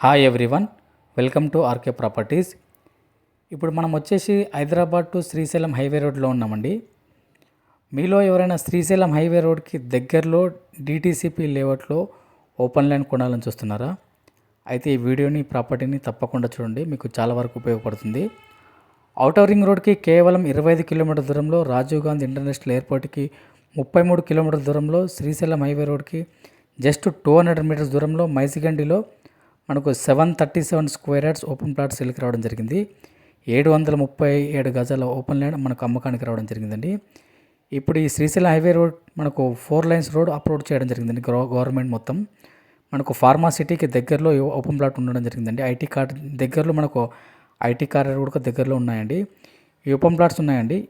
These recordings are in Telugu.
Hi everyone welcome to R K properties ఇప్పుడు మనం వచ్చేసి హైదరాబాద్ టు శ్రీశైలం హైవే రోడ్లో ఉన్నామండి. మీలో ఎవరైనా శ్రీశైలం హైవే రోడ్కి దగ్గరలో డిటీసీపీ లేఅవుట్లో ఓపెన్ ల్యాండ్ కొనాలని చూస్తున్నారా? అయితే ఈ వీడియోని ప్రాపర్టీని తప్పకుండా చూడండి మీకు చాలా వరకు ఉపయోగపడుతుంది. ఔటర్ రింగ్ రోడ్కి కేవలం ఇరవై ఐదు కిలోమీటర్ దూరంలో రాజీవ్ గాంధీ ఇంటర్నేషనల్ ఎయిర్పోర్ట్కి ముప్పై మూడు కిలోమీటర్ల దూరంలో శ్రీశైలం హైవే రోడ్కి జస్ట్ టూ హండ్రెడ్ మీటర్స్ దూరంలో మైసిగండిలో మనకు seven thirty seven square yards open plot సేల్కి రావడం జరిగింది. ఏడు వందల ముప్పై ఏడు గజాల ఓపెన్ ల్యాండ్ మనకు అమ్మకానికి రావడం జరిగిందండి. ఇప్పుడు ఈ శ్రీశైలం హైవే రోడ్ మనకు ఫోర్ లైన్స్ రోడ్ అప్లోడ్ చేయడం జరిగిందండి గవర్నమెంట్ మొత్తం. మనకు ఫార్మా సిటీకి దగ్గరలో ఈ ఓపెన్ ప్లాట్ ఉండడం జరిగిందండి. ఐటీ కార్డ్ దగ్గరలో మనకు ఐటీ కార్ కూడా దగ్గరలో ఉన్నాయండి. ఈ ఓపెన్ ప్లాట్స్ ఉన్నాయండి.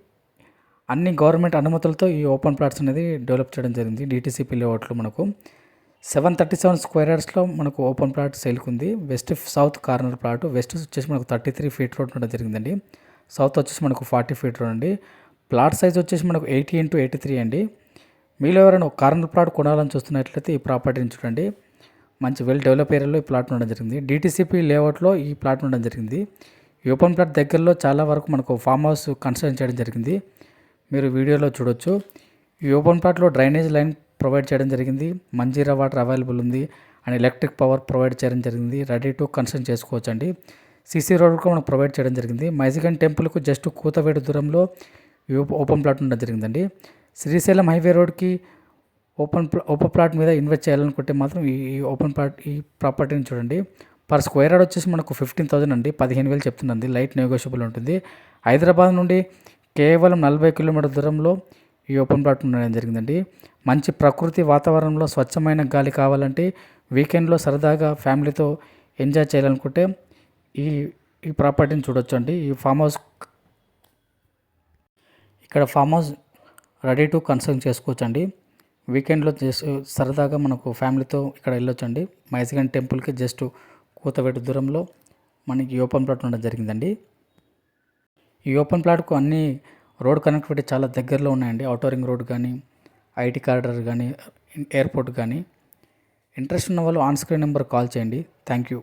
అన్ని గవర్నమెంట్ అనుమతులతో ఈ ఓపెన్ ప్లాట్స్ అనేది డెవలప్ చేయడం జరిగింది. డిటీసీపీ లేఅవుట్లో మనకు. సెవెన్ థర్టీ సెవెన్ స్క్వేర్ యార్డ్స్లో మనకు open plot సేల్కుంది. West south corner plot west వచ్చేసి మనకు థర్టీ త్రీ ఫీట్ రోడ్ ఉండడం జరిగిందండి. సౌత్ వచ్చేసి మనకు ఫార్టీ ఫీట్ రోడ్ అండి. ప్లాట్ సైజ్ వచ్చేసి మనకు ఎయిటీ ఇంటూ ఎయిటీ త్రీ అండి. మీలో ఎవరైనా కార్నర్ ప్లాట్ కొనాలని చూస్తున్నట్లయితే ఈ ప్రాపర్టీని చూడండి. మంచి వెల్ డెవలప్ ఏరియాలో ఈ ప్లాట్ ఉండడం జరిగింది. డీటీసీపీ లేఅవుట్లో ఈ ప్లాట్ ఉండడం జరిగింది. ఈ ఓపెన్ ప్లాట్ దగ్గరలో చాలా వరకు మనకు ఫామ్ హౌస్ కన్స్ట్రక్షన్ చేయడం జరిగింది. మీరు వీడియోలో చూడొచ్చు. ఈ ఓపెన్ ప్లాట్లో డ్రైనేజ్ లైన్ ప్రొవైడ్ చేయడం జరిగింది. మంజీరా వాటర్ అవైలబుల్ ఉంది. అండ్ ఎలక్ట్రిక్ పవర్ ప్రొవైడ్ చేయడం జరిగింది. రెడీ టు కన్సర్న్ చేసుకోవచ్చు అండి సీసీ రోడ్ కూడా మనకు ప్రొవైడ్ చేయడం జరిగింది. మైజిగన్ టెంపుల్కు జస్ట్ కూతవేడు దూరంలో ఓపెన్ ప్లాట్ ఉండడం జరిగిందండి. శ్రీశైలం హైవే రోడ్కి ఓపెన్ ఓపెన్ ప్లాట్ మీద ఇన్వెస్ట్ చేయాలనుకుంటే మాత్రం ఈ ఈ ఓపెన్ ప్లాట్ ఈ ప్రాపర్టీని చూడండి. పర్ స్క్వేర్ యార్డ్ వచ్చేసి మనకు ఫిఫ్టీన్ థౌసండ్ అండి. పదిహేను వేలు చెప్తుందండి. లైట్ నెగోషియబుల్ ఉంటుంది. హైదరాబాద్ నుండి కేవలం నలభై కిలోమీటర్ దూరంలో ఈ ఓపెన్ ప్లాట్ ఉండడం జరిగిందండి. మంచి ప్రకృతి వాతావరణంలో స్వచ్ఛమైన గాలి కావాలంటే వీకెండ్లో సరదాగా ఫ్యామిలీతో ఎంజాయ్ చేయాలనుకుంటే ఈ ఈ ప్రాపర్టీని చూడొచ్చు అండి ఈ ఫామ్ హౌస్ ఇక్కడ farm house ready to consult చేసుకోవచ్చు అండి వీకెండ్లో జస్ట్ సరదాగా మనకు ఫ్యామిలీతో ఇక్కడ వెళ్ళొచ్చండి. మైసిగన్ టెంపుల్కి జస్ట్ కూతవేటు దూరంలో మనకి ఓపెన్ ప్లాట్ ఉండడం జరిగిందండి. ఈ ఓపెన్ ప్లాట్కు అన్ని రోడ్ కనెక్టివిటీ చాలా దగ్గరలో ఉన్నాయండి. అవుటర్ రింగ్ రోడ్ కానీ ఐటీ కారిడార్ కానీ ఎయిర్పోర్ట్ కానీ. ఇంట్రెస్ట్ ఉన్న వాళ్ళు ఆన్ స్క్రీన్ నెంబర్ కాల్ చేయండి. Thank you